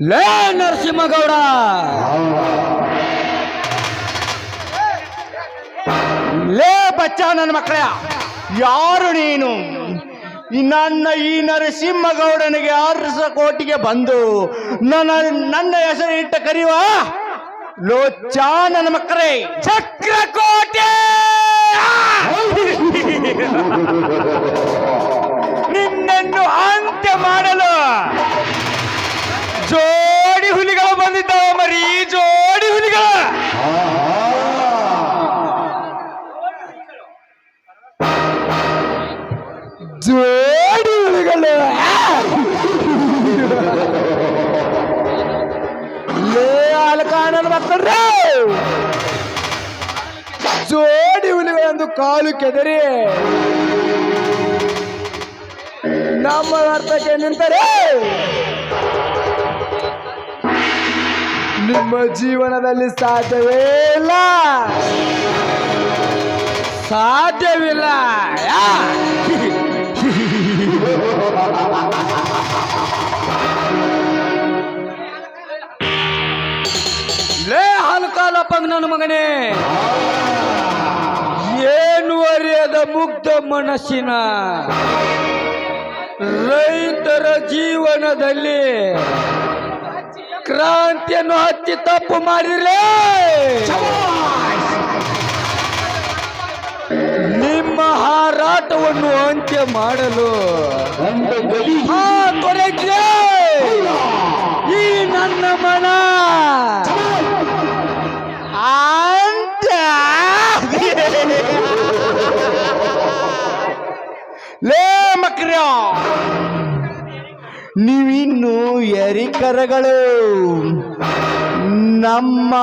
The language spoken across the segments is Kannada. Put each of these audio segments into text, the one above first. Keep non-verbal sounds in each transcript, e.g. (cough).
ಲೇ ನರಸಿಂಹಗೌಡ! ಲೇ ಬಚ್ಚ ನನ್ನ ಮಕ್ಕಳ, ಯಾರು ನೀನು? ನನ್ನ ಈ ನರಸಿಂಹಗೌಡನಿಗೆ ಅರಸ ಕೋಟಿಗೆ ಬಂದು ನನ್ನ ನನ್ನ ಹೆಸರು ಇಟ್ಟ ಕರೆಯುವ ಲೋಚ ನನ್ನ ಮಕ್ಕಳೇ, ಚಕ್ರಕೋಟೆ! ನಿನ್ನನ್ನು ಅಂತ್ಯ ಮಾಡಲು ಜೋಡಿ ಹುಲಿಗಳು ಬಂದಿದ್ದಾವ ಮರಿ, ಜೋಡಿ ಹುಲಿಗಳ. ಜೋಡಿ ಹುಲಿಗಳು. ಕಾಣಲು ಮಕ್ಕಳ್ರೆ ಜೋಡಿ ಹುಲಿಗಳಂದು ಕಾಲು ಕೆದರಿ. ನಮ್ಮ ಅರ್ಥಕ್ಕೆ ನಿಂತರೆ. ನಿಮ್ಮ ಜೀವನದಲ್ಲಿ ಸಾಧ್ಯವೇ ಇಲ್ಲ. ಸಾಧ್ಯವಿಲ್ಲ? ಲೇ ಹಲ್ಕಾಲಪ್ಪ ನನ್ನ ಮಗನೇ. ಏನು ಅರಿಯದ ಮುಗ್ಧ ಮನಸ್ಸಿನ ರೈತರ ಜೀವನದಲ್ಲಿ ಕ್ರಾಂತಿಯನ್ನು ಹಚ್ಚಿ ತಪ್ಪು ಮಾಡಿರಲೇ! ನಿಮ್ಮ ಹಾರಾಟವನ್ನು ಅಂತ್ಯ ಮಾಡಲು ತೊರೆಗೆ ಈ ನನ್ನ ಮನ! ಅಂತ್ಯ! ಲೇ ಮಕ್ರ್ಯ ನೀವಿನ್ನು ಎರಿಕರಗಳು ನಮ್ಮ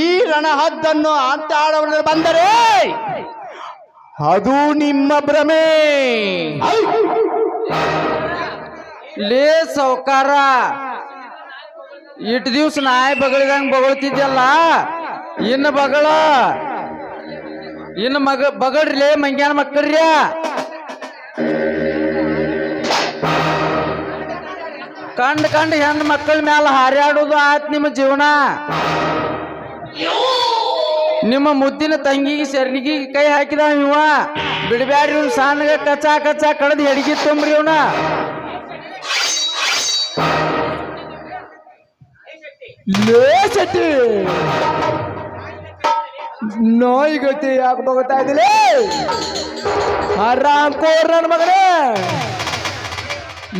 ಈ ರಣಹದ್ದನ್ನು ಅಂತ ಆಡವರಲ್ಲಿ ಬಂದರೆ ಅದು ನಿಮ್ಮ ಭ್ರಮೆ. ಲೇ ಸೌಕಾರ ಇಟ್ಟು ದಿವ್ಸ ನಾಯಿ ಬಗಳಿದಂಗೆ ಬಗಳ್ತಿದ್ಯಲ್ಲ? ಇನ್ನು ಬಗಳ, ಇನ್ನು ಮಗ ಬಗಡ್ರಿ ಮಂಗ್ಯಾನ ಮಕ್ಕಳ್ರ್ಯ? ಕಂಡ್ ಕಂಡ್ ಹೆಣ್ಣು ಮಕ್ಕಳ ಮ್ಯಾಲ ಹಾರ್ಯಾಡೋದು ಆತ್ ನಿಮ್ಮ ಜೀವನ. ನಿಮ್ಮ ಮುದ್ದಿನ ತಂಗಿಗೆ ಶರಣಿಗೆ ಕೈ ಹಾಕಿದ ಇವ. ಬಿಡಬ್ಯಾಡ್ರಿ ಇವ್ನ ಸಣ್ಣಗೆ ಕಚ್ಚಾ ಕಚ್ಚಾ ಕಡದ್ ಹೆಡಗಿ ತುಂಬ್ರಿ ಇವನ. ಲೇಸತಿ ನಾಯಿ ಗತಿ ಯಾಕೆ ಬಗತಾ ಇದ್ದಿಲ್ಲ ಆರಾಮ್ ಕೋರ್ ನನ್ನ ಮಗನೇ!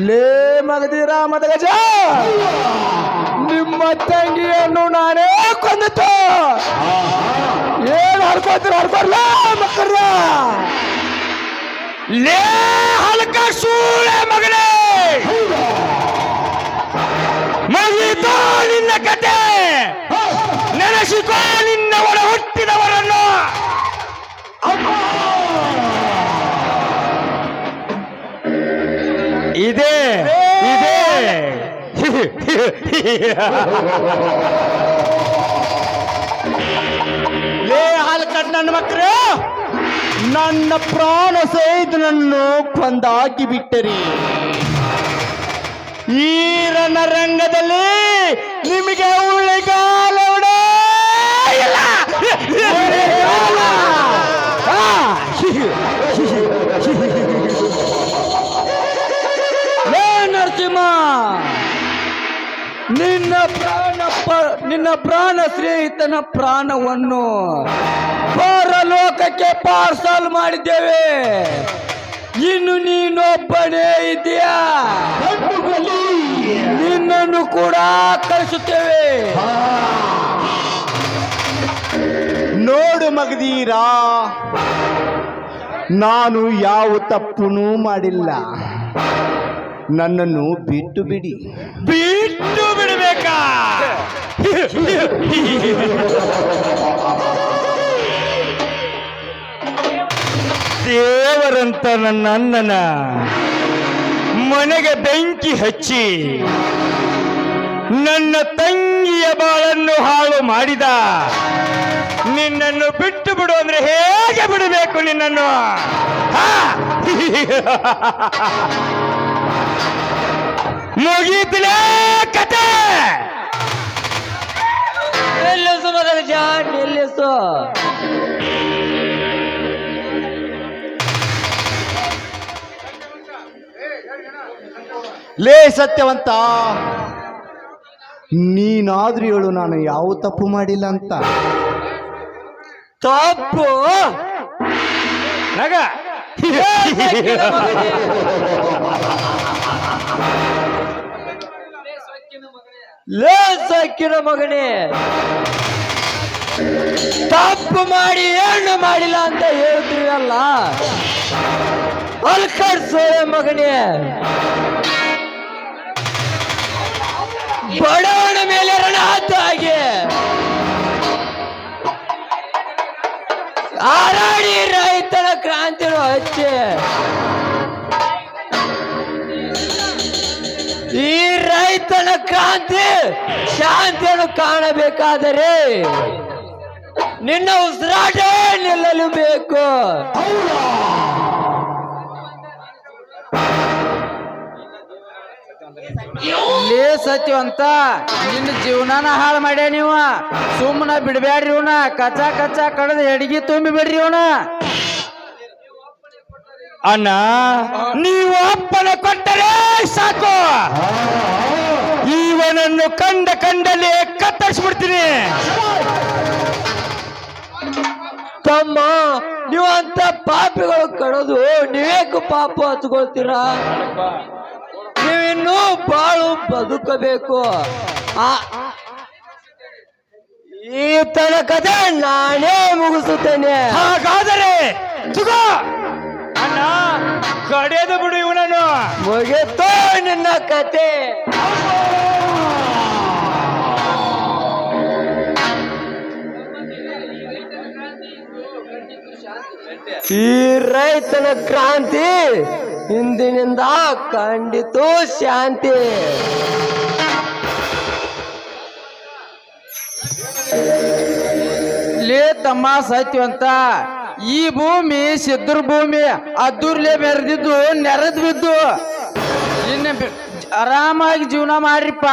ಲೇ ಮಗದೀರ ಮದಗಜ ನಿಮ್ಮ ತಂಗಿಯನ್ನು ನಾನೇ ಕೊಂದಿತ್ತು ಏನ್ ಹರ್ಕೋತೀರ ಹರ್ಕೋರ್ಲ ಮಕ್ಕಳ! ಲೇ ಹಲ್ಕ ಸೂಳೆ ಮಗನೇ! ಮಗಿತೋ ನಿನ್ನ ಕತೆ! ನೆನೆಸಿಕೋ ನಿನ್ನ ಒಳ ಹುಟ್ಟಿದವರನ್ನು ಇದೆ ಇದೆ. ಲೇ ಹಾಲ್ಕಟ್ ನನ್ನ ಮಕ್ಕಳು, ನನ್ನ ಪ್ರಾಣ ಸಹಿತನನ್ನು ಕೊಂದಾಕಿ ಬಿಟ್ಟರಿ. ಈ ರಣರಂಗದಲ್ಲಿ ನಿಮಗೆ ಉಳ್ಳೆಗಾಲವಡೇ ನಿನ್ನ ಪ್ರಾಣ ನಿನ್ನ ಪ್ರಾಣ ಸ್ನೇಹಿತನ ಪ್ರಾಣವನ್ನು ಪರಲೋಕಕ್ಕೆ ಪಾರ್ಸಲ್ ಮಾಡಿದ್ದೇವೆ. ಇನ್ನು ನೀನೊಬ್ಬನೇ ಇದೆಯಾ? ನಿನ್ನನ್ನು ಕೂಡ ಕಳಿಸುತ್ತೇವೆ. ನೋಡು ಮಗದೀರಾ ನಾನು ಯಾವ ತಪ್ಪುನೂ ಮಾಡಿಲ್ಲ. ನನ್ನನ್ನು ಬಿಟ್ಟು ಬಿಡಿ. ಬಿಟ್ಟು ಬಿಡಬೇಕಾ? ದೇವರಂತ ನನ್ನ ಅಣ್ಣನ ಮನೆಗೆ ಬೆಂಕಿ ಹಚ್ಚಿ ನನ್ನ ತಂಗಿಯ ಬಾಳನ್ನು ಹಾಳು ಮಾಡಿದ. ನಿನ್ನನ್ನು ಬಿಟ್ಟು ಬಿಡು ಅಂದ್ರೆ ಹೇಗೆ ಬಿಡಬೇಕು ನಿನ್ನನ್ನು? ಹಾ? ಮುಗೀತಲೇ ಕತೆ! ನಿಲ್ಲಿಸು ಜಾನ್ ನಿಲ್ಲಿಸು. ಲೇ ಸತ್ಯವಂತ ನೀನಾದ್ರೂ ಹೇಳು ನಾನು ಯಾವ ತಪ್ಪು ಮಾಡಿಲ್ಲ ಅಂತ. ತಪ್ಪು? ನಗ (laughs) ಲೇ ಸಕ್ಕಿನ ಮಗನೇ. ತಪ್ಪು ಮಾಡಿ ಏನು ಮಾಡಿಲ್ಲ ಅಂತ ಹೇಳ್ತೀವಲ್ಲ ಅಲ್ಕಡ್ಸೋಳೆ ಮಗನೇ. ಬಡವನ ಮೇಲೆ ರಣಾತ ಆಗಿ. ಹಾರಾಡಿ ರೈತನ ಕ್ರಾಂತಿ ಶಾಂತಿಯನ್ನು ಕಾಣಬೇಕಾದರೆ ನಿನ್ನ ಉಸಿರಾಟ ನಿಲ್ಲಲು ಬೇಕು ಲೇ ಸತ್ಯವಂತ, ನಿನ್ನ ಜೀವನಾನ ಹಾಳು ಮಾಡ್ಯ ನೀವ? ಸುಮ್ಮನ ಬಿಡ್ಬ್ಯಾಡ್ರಿ ಇವನ. ಕಚ್ಚಾ ಕಚ್ಚಾ ಕಡದ ಎಡಗಿ ತುಂಬಿ ಬಿಡ್ರಿ ಇವನ. ಅಣ್ಣ ನೀವು ಅಪ್ಪನ ಕೊಟ್ಟರೆ ಸಾಕು. ಇವನನ್ನು ಕಂಡ ಕಂಡಲ್ಲಿ ಕತ್ತರಿಸ್ಬಿಡ್ತೀನಿ. ತಮ್ಮ ನೀವು ಅಂತ ಪಾಪಿಗಳು ಕಡೋದು ನೀವೇಕು ಪಾಪ ಹಚ್ಕೊಳ್ತೀರಾ ನೀವಿನ್ನೂ ಬಾಳು ಬದುಕಬೇಕು. ಆ ಈ ತನಕದ ನಾನೇ ಮುಗಿಸುತ್ತೇನೆ. ಹಾಗಾದರೆ ಅಣ್ಣ ಕಡೆದು ಬಿಡು ಇವನನ್ನು. ಮುಗಿತೋ ನಿನ್ನ ಕತೆ. ಈ ರೈತನ ಕ್ರಾಂತಿ ಹಿಂದಿನಿಂದ ಖಂಡಿತು ಶಾಂತಿ. ಲೇ ತಮ್ಮ ಸತ್ಯವಂತ ಈ ಭೂಮಿ ಸಿದ್ಧರ ಭೂಮಿ ಅದ್ದೂರ್ಲೆ ಬೆರೆದಿದ್ದು ನೆರೆದ್ ಬಿದ್ದು. ಇನ್ನು ಆರಾಮಾಗಿ ಜೀವನ ಮಾಡ್ರಿಪ್ಪ.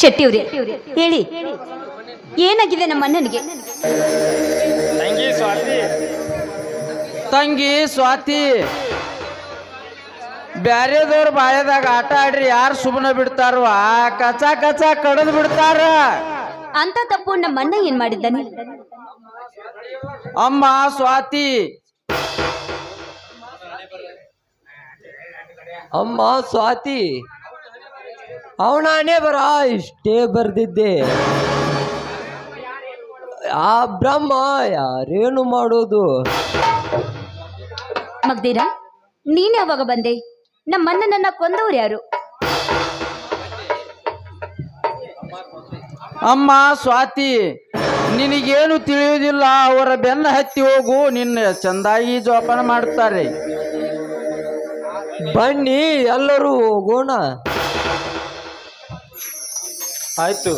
ಶೆಟ್ಟಿ ಶೆಟ್ಟಿಯವ್ರೆ ಹೇಳಿ? ಏನಾಗಿದೆ ನಮ್ಮ ಅಣ್ಣನಿಗೆ? ತಂಗಿ ಸ್ವಾತಿ ಬ್ಯಾರೆದವ್ರ ಬಾಯದಾಗ ಆಟ ಆಡ್ರಿ ಯಾರು ಸುಮ್ಮನೆ ಬಿಡ್ತಾರೋ ಆ ಕಚ ಕಚಾ ಕಡದ್ ಬಿಡ್ತಾರ. ಅಂತ ತಪ್ಪು ನಮ್ಮ ಅಣ್ಣ ಏನ್ ಮಾಡಿದ್ದಾನೆ? ಅಮ್ಮ ಸ್ವಾತಿ. ಅಮ್ಮ ಸ್ವಾತಿ. ಅವನಾನೇ ಬರ ಇಷ್ಟೇ ಬರ್ದಿದ್ದೆ. ಆ ಬ್ರಹ್ಮ ಯಾರೇನು ಮಾಡೋದು? ಮಗ್ದೀರಾ ನೀನ್ ಯಾವಾಗ ಬಂದೆ? ನಮ್ಮ ಅಣ್ಣನನ್ನ ಕೊಂದವ್ರು ಯಾರು? ಅಮ್ಮ, ಸ್ವಾತಿ, ನಿನಗೇನು ತಿಳಿಯುವುದಿಲ್ಲ, ಅವರ ಬೆನ್ನ ಹತ್ತಿ ಹೋಗು, ನಿನ್ನ ಚಂದಾಗಿ ಜೋಪಾನ ಮಾಡ್ತಾರೆ ಬನ್ನಿ, ಎಲ್ಲರೂ ಹೋಗೋಣ. ಆಯ್ತು.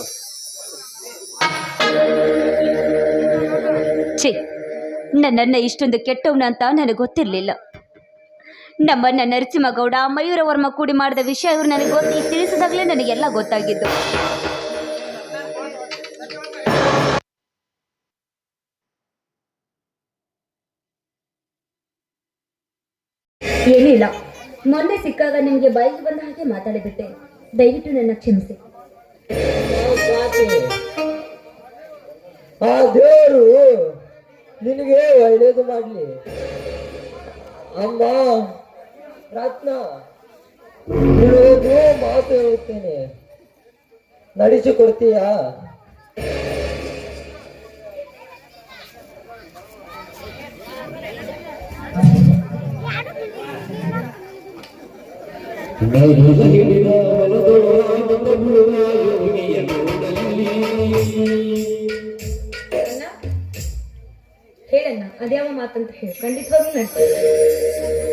ನನ್ನನ್ನ ಇಷ್ಟೊಂದು ಕೆಟ್ಟವನ ಅಂತ ನನಗೆ ಗೊತ್ತಿರಲಿಲ್ಲ. ನಮ್ಮನ್ನ ನರಸಿಂಹಗೌಡ ಮಯೂರವರ್ಮ ಕೂಡಿ ಮಾಡಿದ ವಿಷಯ ಇವರು ನನಗೆ ಗೊತ್ತಿ ತಿಳಿಸಿದಾಗಲೇ ನನಗೆಲ್ಲ ಗೊತ್ತಾಗಿದ್ದು. ಏನಿಲ್ಲ. ಮೊನ್ನೆ ಸಿಕ್ಕಾಗ ನಿಮಗೆ ಬಾಯಿಗೆ ಬಂದ ಹಾಗೆ ಮಾತಾಡಿಬಿಟ್ಟೆ. ದಯವಿಟ್ಟು ನನ್ನ ಕ್ಷಮಿಸಿ. ಆ ದೇವರು ನಿನಗೆ ಒಳ್ಳೇದು ಮಾಡಲಿ. ಅಮ್ಮ ರತ್ನ ಹೇಳೋದು ಮಾತು ಹೇಳುತ್ತೇನೆ. ನಡೆಸಿಕೊಡ್ತೀಯಾ? ಹೇಳಣ್ಣ ಮಾತಂತ ಹೇಳಿ. ಖಂಡಿತವಾಗ್ಲೂ ನಡ್ತೀವಿ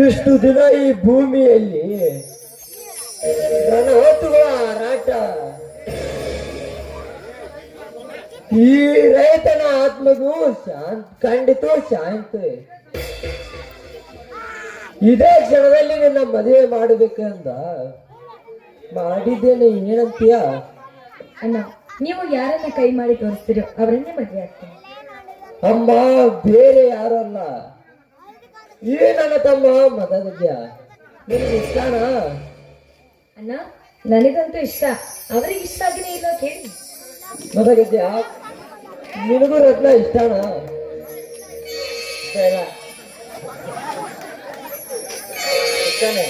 ಇಷ್ಟು ದಿನ ಈ ಭೂಮಿಯಲ್ಲಿ ನನ್ನ ಹೊತ್ತುಗಳ ಈ ರೈತನ ಆತ್ಮಗೂ ಶಾಂತ, ಖಂಡಿತ ಶಾಂತ. ಇದೇ ಕ್ಷಣದಲ್ಲಿ ನಿನ್ನ ಮದುವೆ ಮಾಡಬೇಕಂದ ಮಾಡಿದ್ದೇನೆ ಏನಂತೀಯ ಅಣ್ಣ ನೀವು ಯಾರನ್ನ ಕೈ ಮಾಡಿ ತೋರಿಸ್ತೀರೋ ಅವರನ್ನೇ ಮದುವೆ ಆಗ್ತೀನಿ. ಅಮ್ಮ ಬೇರೆ ಯಾರನ್ನ ನನ್ನ ತಮ್ಮ ಮದಗದ್ಯ ನಿನಗೆ ಇಷ್ಟನಾ? ಅಣ್ಣ ನನಗಂತೂ ಇಷ್ಟ. ಅವರಿಗೆ ಇಷ್ಟ ಆಗಿನೇ ಇಲ್ಲ ಕೇಳಿ ಮದಗದ್ಯ ನಿನಗೂ ರತ್ನ ಇಷ್ಟನಾ? ಬೇಡ. ಇಷ್ಟನೇ?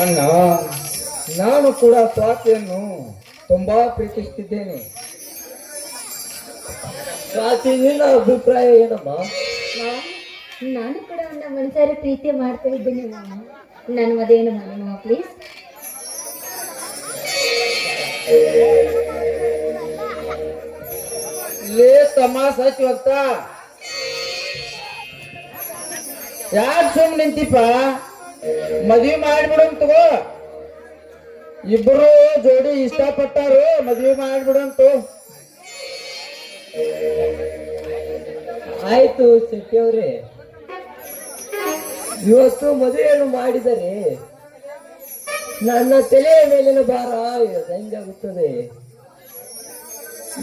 ಅಣ್ಣ ನಾನು ಕೂಡ ಸ್ವಾತಿಯನ್ನು ತುಂಬಾ ಪ್ರೀತಿಸ್ತಿದ್ದೇನೆ. ಸ್ವಾತಿ ನಿನ್ನ ಅಭಿಪ್ರಾಯ ಏನಮ್ಮ? ನಾನು ಕೂಡ ಅವನ್ನ ಮನಸಾರಿ ಪ್ರೀತಿ ಮಾಡ್ತಾ ಇದ್ದೇನೆ ಮಾಮ. ನನ್ನ ಅದೇನು ಮಾಡಿ ಮಾಮ ಪ್ಲೀಸ್ ಲೇ ಅಂತ ಯಾರು ಸುಮ್ ನಿಂತಿಪ್ಪ? ಮದ್ವಿ ಮಾಡಿಬಿಡು ತಗೋ. ಇಬ್ರು ಜೋಡಿ ಇಷ್ಟಪಟ್ಟಾರು, ಮದ್ವೆ ಮಾಡ್ಬಿಡಂತು. ಆಯ್ತು ಶೆಟ್ಟಿಯವ್ರೆ, ಇವತ್ತು ಮದುವೆಯನ್ನು ಮಾಡಿದರೆ ನನ್ನ ತಲೆಯ ಮೇಲಿನ ಭಾರ ಹೆಂಗಾಗುತ್ತದೆ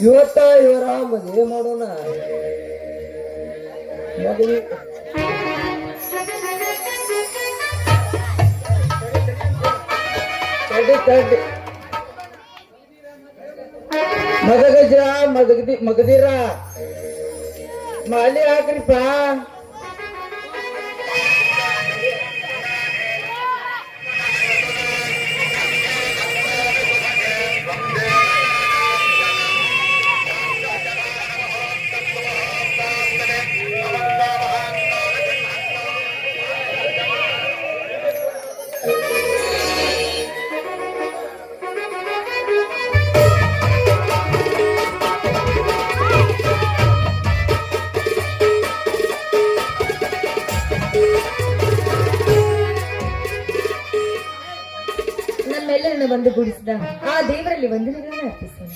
ಇವತ್ತ ಇವರ ಮದುವೆ ಮಾಡೋಣ. ಮದುವೆ ಮದಗಜ ಮದಗದಿ ಮಗದಿರ. ಮಾಲಿ ಹಾಕ್ರಿಪ್ಪ. ನಮ್ಮೆಲ್ಲರನ್ನ ಬಂದು ಗೂಡಿಸಿದ ಆ ದೇವರಲ್ಲಿ ವಂದನೆಗಳನ್ನು ಅರ್ಪಿಸ್ತೇನೆ